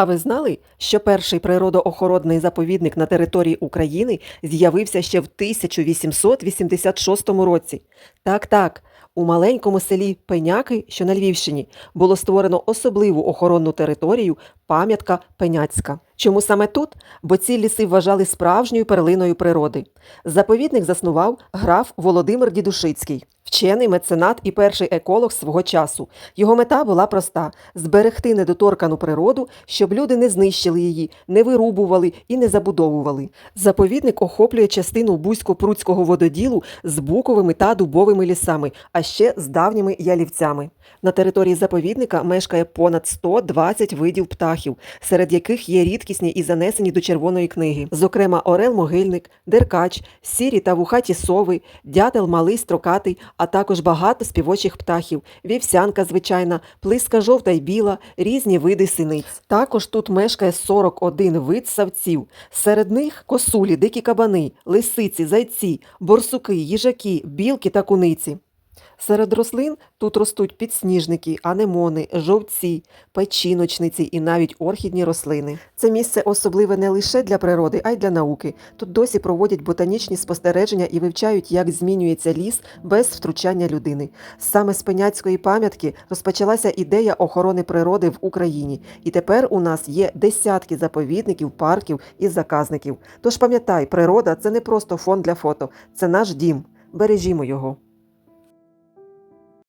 А ви знали, що перший природоохоронний заповідник на території України з'явився ще в 1886 році? Так, так. У маленькому селі Пеняки, що на Львівщині, було створено особливу охоронну територію пам'ятка Пеняцька. Чому саме тут? Бо ці ліси вважали справжньою перлиною природи. Заповідник заснував граф Володимир Дідушицький, вчений меценат і перший еколог свого часу. Його мета була проста зберегти недоторкану природу, щоб люди не знищили її, не вирубували і не забудовували. Заповідник охоплює частину Бузько-Пруцького вододілу з буковими та дубовими лісами, а ще з давніми ялівцями. На території заповідника мешкає понад 120 видів птахів, серед яких є рідкісні і занесені до червоної книги, зокрема орел-могильник, деркач, сірі та вухаті сови, дятел малий строкатий, а також багато співочих птахів, вівсянка звичайна, плиска жовта й біла, різні види синиць. Також тут мешкає 41 вид савців. Серед них косулі, дикі кабани, лисиці, зайці, борсуки, їжаки, білки та куниці. Серед рослин тут ростуть підсніжники, анемони, жовці, печіночниці і навіть орхідні рослини. Це місце особливе не лише для природи, а й для науки. Тут досі проводять ботанічні спостереження і вивчають, як змінюється ліс без втручання людини. Саме з пеняцької пам'ятки розпочалася ідея охорони природи в Україні, і тепер у нас є десятки заповідників, парків і заказників. Тож пам'ятай, природа це не просто фон для фото, це наш дім. Бережімо його.